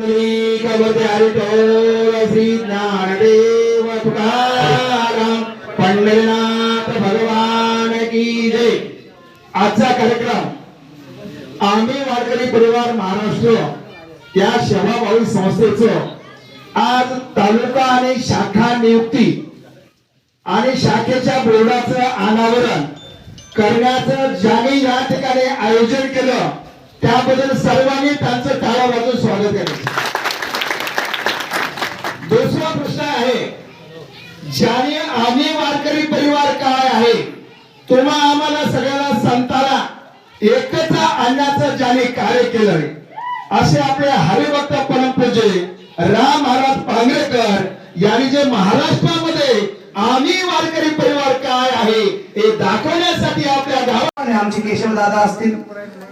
कवते हरिटोळ श्री ज्ञानदेव तुकाराम पंढरीनाथ भगवान की जय. आजचा कार्यक्रम आम्ही वारकरी परिवार महाराष्ट्र या सेवाभावी संस्थेचं आज तालुका आणि शाखा नियुक्ती आणि शाखेच्या बोर्डाचं अनावरण करण्याचं ज्यांनी या ठिकाणी आयोजन केलं त्याबद्दल सर्वांनी त्यांचं टाळा वाजून स्वागत केलं. ज्याने आम्ही वारकरी परिवार काय आहे तुम्हा आम्हाला सगळ्याला संताला एकत्र आणण्याचं ज्याने कार्य केलं असे आपले हरिभक्त परमपूजे राम महाराज पांगरेकर यांनी जे महाराष्ट्रामध्ये आम्ही वारकरी परिवार काय आहे हे दाखवण्यासाठी आपल्या गावाने आणि आमचे केशवदादा असतील.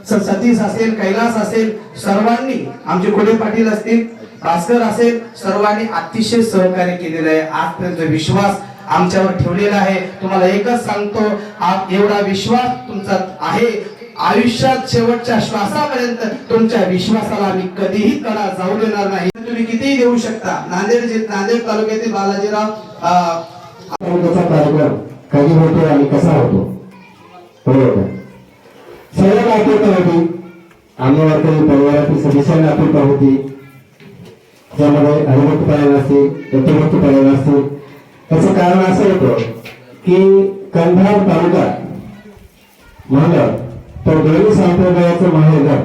सतीश असेल कैलास असेल सर्वांनी आमचे कोडे पाटील असतील भास्कर असेल सर्वांनी अतिशय सहकार्य केलेलं आहे. आजपर्यंत विश्वास आमच्यावर ठेवलेला आहे तुम्हाला एकच सांगतो एवढा विश्वास तुमचा आहे. आयुष्यात शेवटच्या श्वासापर्यंत तुमच्या विश्वासाला आम्ही कधीही कडा जाऊ देणार नाही. तुम्ही कितीही देऊ शकता. नांदेड जिल्ह नांदेड तालुक्यातील बालाजीराव कार्यक्रम कधी होतो आणि कसा होतो? बरोबर का? आतुरता होती. आम्ही वारकरी परिवारातील सदस्यांना आतुरता होती. त्यामध्ये हरिभक्त पारायण असतील दत्तभक्त पारायण असतील त्याचं कारण असं होतं की कंधार तालुका म्हणलं तर गैरी संप्रदायाचं माहेरघर.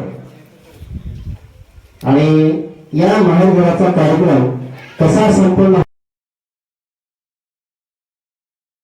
आणि या माहेरघराचा कार्यक्रम कसा संपन्न